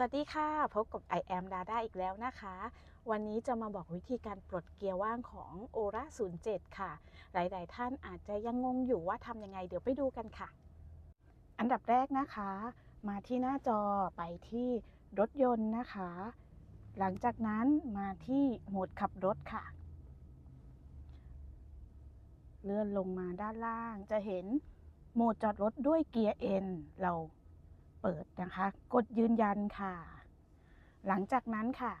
สวัสดีค่ะ พบกับ I am Dada อีกแล้วนะคะ วันนี้จะมาบอกวิธีการปลดเกียร์ว่างของ o r a 07 ค่ะ หลาย ๆ ท่านอาจจะยังงงอยู่ว่าทำยังไงเดี๋ยวไปดูกันค่ะ อันดับแรกนะคะ มาที่หน้าจอไปที่รถยนต์นะคะ หลังจากนั้นมาที่โหมดขับรถค่ะ เลื่อนลงมาด้านล่างจะเห็นโหมดจอดรถด้วยเกียร์ N เรา เปิดนะคะ กดยืนยันค่ะ หลังจากนั้นค่ะ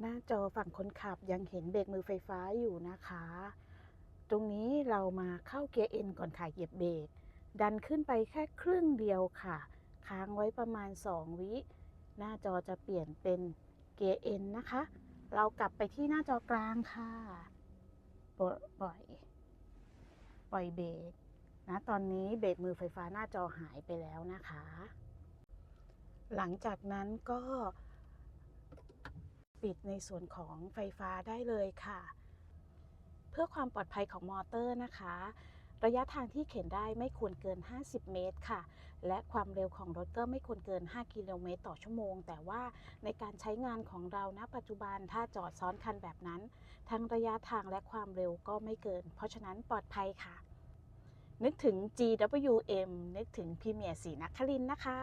หน้าจอฝั่งคนขับยังเห็นเบรกมือไฟฟ้าอยู่นะคะ ตรงนี้เรามาเข้าเกียร์ N ก่อนค่ะเหยียบเบรกดันขึ้นไปแค่ครึ่งเดียวค่ะ ค้างไว้ประมาณ 2 วิ หน้าจอจะเปลี่ยนเป็นเกียร์ N นนะคะ เรากลับไปที่หน้าจอกลางค่ะ ปล่อย ปล่อยปล่อยเบรก นะตอนนี้เบรกมือไฟฟ้าหน้าจอหายไปแล้วนะคะ หลังจากนั้นก็ปิดในส่วนของไฟฟ้าได้เลยค่ะ เพื่อความปลอดภัยของมอเตอร์นะคะ ระยะทางที่เข็นได้ไม่ควรเกิน 50 เมตรค่ะ และความเร็วของรถก็ไม่ควรเกิน 5 กิโลเมตรต่อชั่วโมง แต่ว่าในการใช้งานของเราณปัจจุบันถ้าจอดซ้อนคันแบบนั้น ทั้งระยะทางและความเร็วก็ไม่เกิน เพราะฉะนั้นปลอดภัยค่ะ นึกถึง GWM นึกถึงพรีเมียร์สีนครินนะคะ